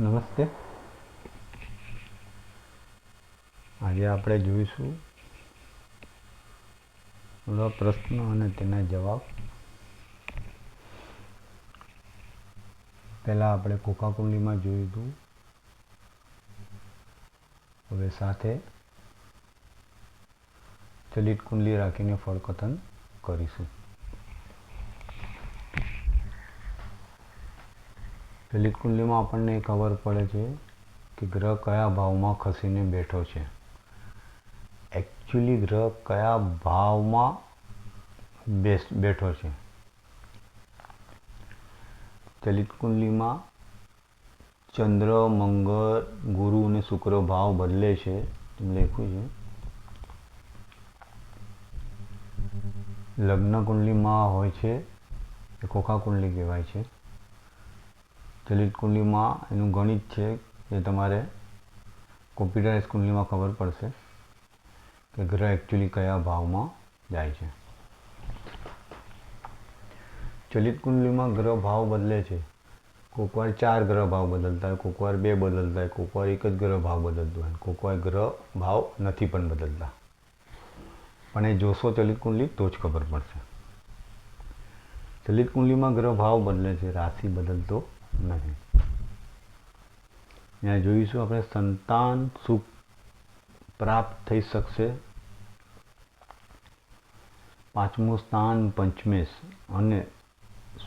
નમસ્તે. આજે આપણે જોઈશું થોડા પ્રશ્નો અને તેના જવાબ. પહેલાં આપણે કોકાકુંડીમાં જોયું હતું હવે સાથે ચલિત કુંડલી રાખીને ફળકથન કરીશું. ચલિત કુંડલીમાં આપણને ખબર પડે છે કે ગ્રહ કયા ભાવમાં ખસીને બેઠો છે. એકચ્યુઅલી ગ્રહ કયા ભાવમાં બેસ, બેઠો છે. ચલિત કુંડલીમાં ચંદ્ર, મંગળ, ગુરુ અને શુક્ર ભાવ બદલે છે. લખ્યું છે. લગ્ન કુંડલીમાં હોય છે એ ખોખા કુંડલી કહેવાય છે. ચલિત કુંડલીમાં એનું ગણિત છે એ તમારે કોમ્પ્યુટરાઇઝ કુંડલીમાં ખબર પડશે કે ગ્રહ એકચ્યુઅલી કયા ભાવમાં જાય છે. ચલિત કુંડલીમાં ગ્રહ ભાવ બદલે છે. કોઈક વાર ચાર ગ્રહ ભાવ બદલતા હોય કોઈક વાર બે બદલતા હોય કોઈક વાર એક જ ગ્રહ ભાવ બદલતો હોય કોઈક વાર ગ્રહ ભાવ નથી પણ બદલતા. પણ એ જોશો ચલિત કુંડલી તો જ ખબર પડશે. ચલિત કુંડલીમાં ગ્રહ ભાવ બદલે છે, રાશિ બદલતો નથી ત્યાં જોઈશું આપણે સંતાન સુખ પ્રાપ્ત થઈ શકશે. પાંચમું સ્થાન પંચમેશ અને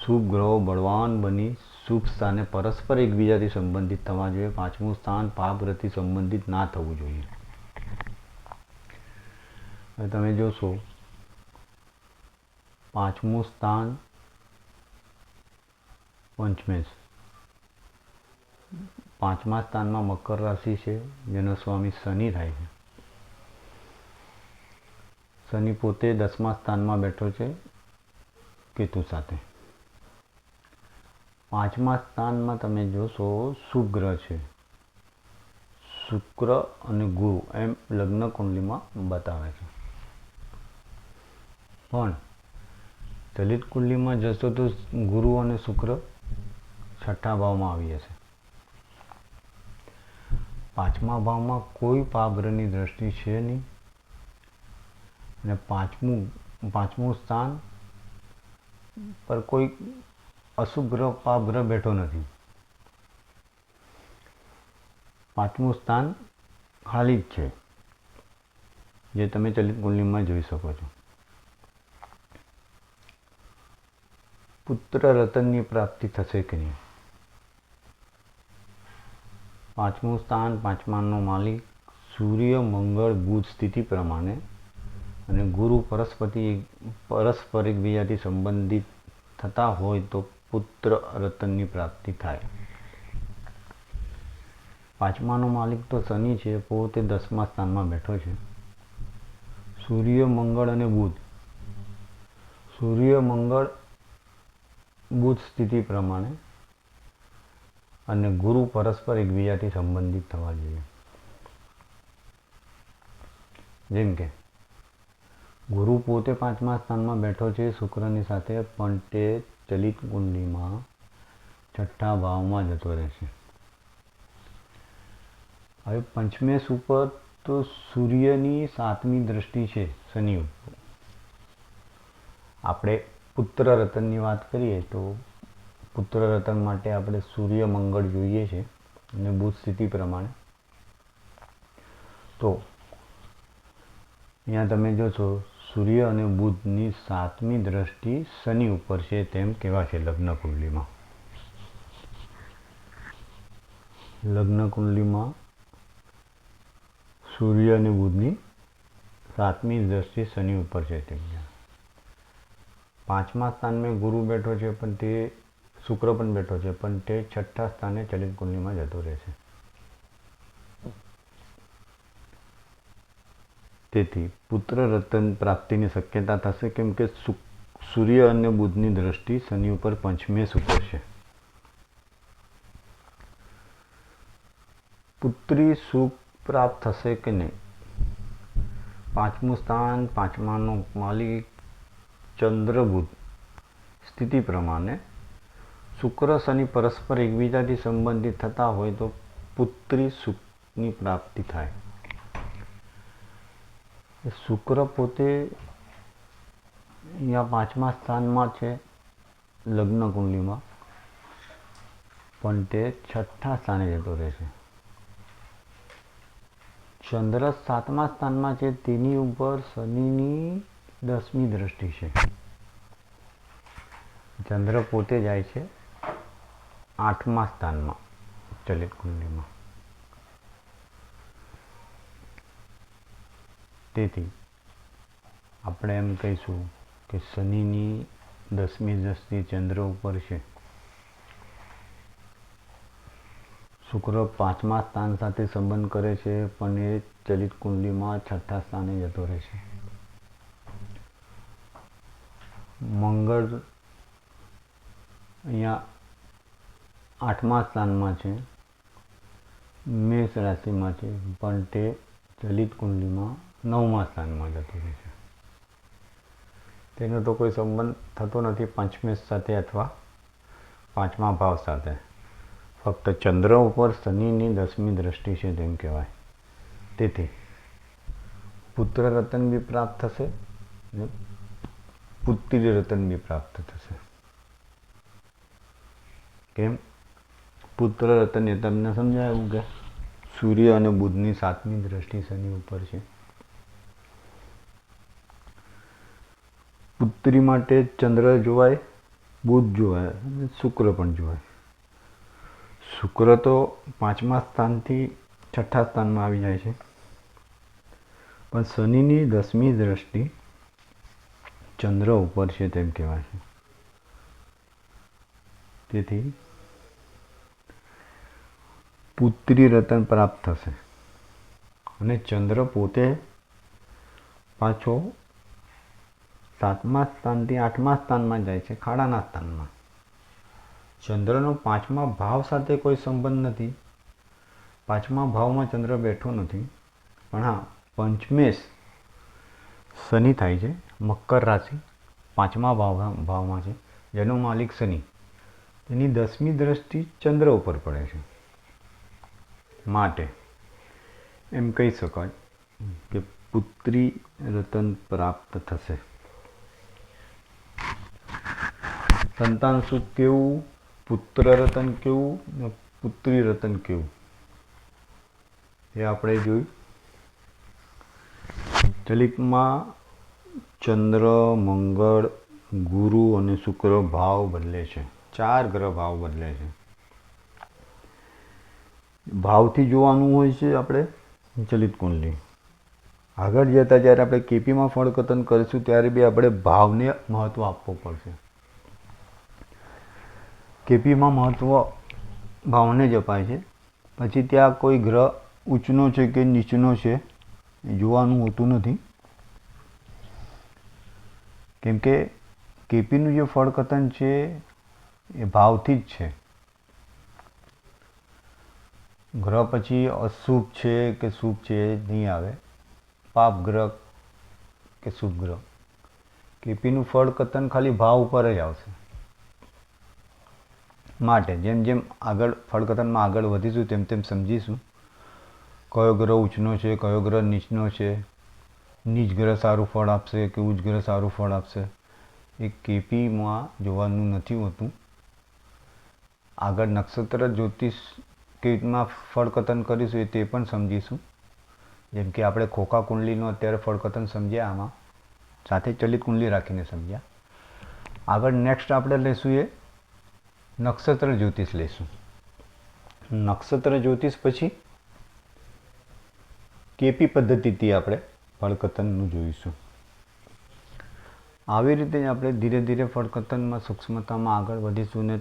શુભ ગ્રહો બળવાન બની શુભ સ્થાને પરસ્પર એકબીજાથી સંબંધિત થવા જોઈએ. પાંચમું સ્થાન પાપ ગ્રહથી સંબંધિત ના થવું જોઈએ. હવે તમે જોશો, પાંચમું સ્થાન પંચમેશ. પાંચમા સ્થાનમાં મકર રાશિ છે, જેનો સ્વામી શનિ થાય છે. શનિ પોતે દસમા સ્થાનમાં બેઠો છે, કેતુ સાથે. પાંચમા સ્થાનમાં તમે જોશો, શુક્ર છે. શુક્ર અને ગુરુ એમ લગ્ન કુંડલીમાં બતાવે છે. પણ દલિત કુંડલીમાં જશો તો ગુરુ અને શુક્ર છઠ્ઠા ભાવમાં આવી જશે. પાંચમા ભાવમાં કોઈ પાપગ્રહની દ્રષ્ટિ છે નહીં. અને પાંચમું પાંચમું સ્થાન પર કોઈ અશુભ ગ્રહ બેઠો નથી. પાંચમું સ્થાન ખાલી જ છે, જે તમે ચલિત કુંડલીમાં જોઈ શકો છો. પુત્ર રતનની પ્રાપ્તિ થશે કે નહીં? પાંચમું સ્થાન, પાંચમાનો માલિક, સૂર્ય, મંગળ, બુધ સ્થિતિ પ્રમાણે અને ગુરુ પરસ્પતિ, પરસ્પર એકબીજાથી સંબંધિત થતા હોય તો પુત્ર રતનની પ્રાપ્તિ થાય. પાંચમાનો માલિક તો શનિ છે, પોતે દસમા સ્થાનમાં બેઠો છે. સૂર્ય, મંગળ અને બુધ. સૂર્ય, મંગળ, બુધ સ્થિતિ પ્રમાણે અને ગુરુ પરસ્પર એકબીજાથી સંબંધિત થવા જોઈએ. જેમ કે, ગુરુ પોતે પાંચમા સ્થાનમાં બેઠો છે, શુક્રની સાથે પણ તે ચલિત કુંડલીમાં છઠ્ઠા ભાવમાં જતો રહેશે હવે પંચમેશ ઉપર તો સૂર્યની સાતમી દ્રષ્ટિ છે, શનિ ઉપર. આપણે પુત્ર રતનની વાત કરીએ તો પુત્ર રતન માટે આપણે સૂર્ય મંગળ જોઈએ છે અને બુધ સ્થિતિ પ્રમાણે. તો અહીંયા તમે જોશો સૂર્ય અને બુધની સાતમી દ્રષ્ટિ શનિ ઉપર છે તેમ કહેવા છે લગ્ન કુંડલીમાં. લગ્ન કુંડલીમાં સૂર્ય અને બુધની સાતમી દ્રષ્ટિ શનિ ઉપર છે તેમ પાંચમા સ્થાનમાં ગુરુ બેઠો છે, પણ તે શુક્ર પણ બેઠો છે, પણ તે છઠ્ઠા સ્થાને ચલિત કુંડલીમાં જતો રહેશે તેથી પુત્ર રતન પ્રાપ્તિની શક્યતા થશે કેમ કે સૂર્ય અને બુધની દ્રષ્ટિ શનિ ઉપર પંચમે શુક્ર છે. પુત્રી સુખ પ્રાપ્ત થશે કે નહીં? પાંચમું સ્થાન પાંચમાનો માલિક ચંદ્ર બુધ. સ્થિતિ પ્રમાણે શુક્ર, શનિ, પરસ્પર એકબીજાથી સંબંધિત થતા હોય તો પુત્રી સુખની પ્રાપ્તિ થાય. શુક્ર પોતે અહીંયા પાંચમા સ્થાનમાં છે, લગ્ન કુંડલીમાં. પણ તે છઠ્ઠા સ્થાને જતો રહે છે. ચંદ્ર સાતમા સ્થાનમાં છે, તેની ઉપર શનિની દસમી દ્રષ્ટિ છે. ચંદ્ર પોતે જાય છે. આઠમા સ્થાનમાં ચલિત કુંડલીમાં. તેથી આપણે એમ કહીશું કે શનિની દસમી દ્રષ્ટિ ચંદ્ર ઉપર છે. શુક્ર પાંચમા સ્થાન સાથે સંબંધ કરે છે, પણ એ ચલિત કુંડલીમાં છઠ્ઠા સ્થાને જતો રહે છે. મંગળ અહીંયા આઠમા સ્થાનમાં છે, મેષ રાશિમાં છે પણ તે ચલિત કુંડલીમાં નવમા સ્થાનમાં જતો રહે છે. તેનો તો કોઈ સંબંધ થતો નથી પંચમેશ સાથે અથવા પાંચમા ભાવ સાથે. ફક્ત ચંદ્ર ઉપર શનિની દસમી દ્રષ્ટિ છે તેમ કહેવાય. તેથી પુત્ર રતન બી પ્રાપ્ત થશે ને પુત્રી રતન બી પ્રાપ્ત થશે. કેમ? પુત્ર રતન તમને સમજાયું કે સૂર્ય અને બુધની સાતમી દ્રષ્ટિ શનિ ઉપર છે. પુત્રી માટે ચંદ્ર જોવાય, બુધ જોવાય અને શુક્ર પણ જોવાય. શુક્ર તો પાંચમા સ્થાનથી છઠ્ઠા સ્થાનમાં આવી જાય છે. પણ શનિની દસમી દ્રષ્ટિ ચંદ્ર ઉપર છે તેમ કહેવાય છે. તેથી પુત્રી રતન પ્રાપ્ત થશે. અને ચંદ્ર પોતે પાછો સાતમા સ્થાનથી આઠમા સ્થાનમાં જાય છે, ખાડાના સ્થાનમાં. ચંદ્રનો પાંચમા ભાવ સાથે કોઈ સંબંધ નથી. પાંચમા ભાવમાં ચંદ્ર બેઠો નથી. પણ હા, પંચમેશ શનિ થાય છે, મકર રાશિ પાંચમા ભાવ, ભાવમાં છે. જેનો માલિક શનિ. તેની દસમી દ્રષ્ટિ ચંદ્ર ઉપર પડે છે. માટે. એમ કહી શકાય કે પુત્રી રતન પ્રાપ્ત થશે. સંતાન સુખ કેવું? પુત્ર રતન કેવું? પુત્રી રતન કેવું? એ આપણે જોયું. ચલિતમાં ચંદ્ર, મંગળ, ગુરુ અને શુક્ર ભાવ બદલે છે. ચાર ગ્રહ ભાવ બદલે છે. ભાવથી જોવાનું હોય છે આપણે ચલિત કુંડલી. આગળ જતાં જ્યારે આપણે કેપીમાં ફળકતન કરીશું ત્યારે બી આપણે ભાવને મહત્ત્વ આપવું પડશે. કેપીમાં મહત્ત્વ ભાવને જ અપાય છે. પછી ત્યાં કોઈ ગ્રહ ઊંચનો છે કે નીચનો છે એ જોવાનું હોતું નથી. કેમ કે કેપીનું જે ફળકથન છે એ ભાવથી જ છે. ગ્રહ પછી અશુભ છે કે શુભ છે નહીં આવે. પાપ ગ્રહ કે શુભ ગ્રહ. કેપીનું ફળકતન ખાલી ભાવ ઉપર જ આવશે. માટે જેમ જેમ આગળ ફળકથનમાં આગળ વધીશું, તેમ તેમ સમજીશું. કયો ગ્રહ ઉચ્ચનો છે, કયો ગ્રહ નીચનો છે? નીચ ગ્રહ સારું ફળ આપશે કે ઉચ્ચ ગ્રહ સારું ફળ આપશે? એ કેપીમાં જોવાનું નથી હોતું. આગળ નક્ષત્ર જ્યોતિષ કેવી ફળકથન કરીશું એ તે પણ સમજીશું. જેમ કે આપણે ખોખા કુંડલીનું અત્યારે ફળકતન સમજ્યા, આમાં સાથે ચલિત કુંડલી રાખીને સમજ્યા. આગળ નેક્સ્ટ આપણે લઈશું એ નક્ષત્ર જ્યોતિષ લઈશું. નક્ષત્ર જ્યોતિષ પછી કેપી પદ્ધતિથી આપણે ફળકતનનું જોઈશું. આવી રીતે આપણે ધીરે ધીરે ફળકથનમાં સૂક્ષ્મતામાં આગળ વધીશું ને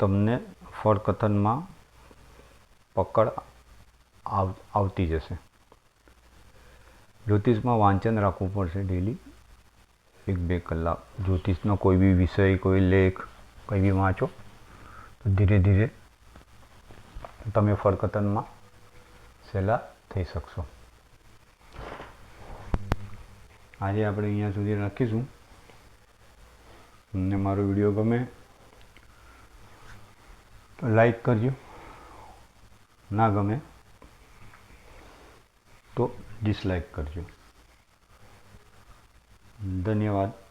તમને ફળકથનમાં પકડ આવ, આવતી જશે. જ્યોતિષમાં વાંચન રાખવું પડશે ડેલી એક બે કલાક. જ્યોતિષનો કોઈ બી વિષય, કોઈ લેખ, કંઈ બી વાંચો, તો ધીરે ધીરે તમે ફરકતનમાં સહેલા થઈ શકશો. આજે આપણે અહીંયા સુધી રાખીશું. તમને મારો વીડિયો ગમે તો લાઈક કરજો. ના ગમે તો ડિસલાઈક કરજો. ધન્યવાદ.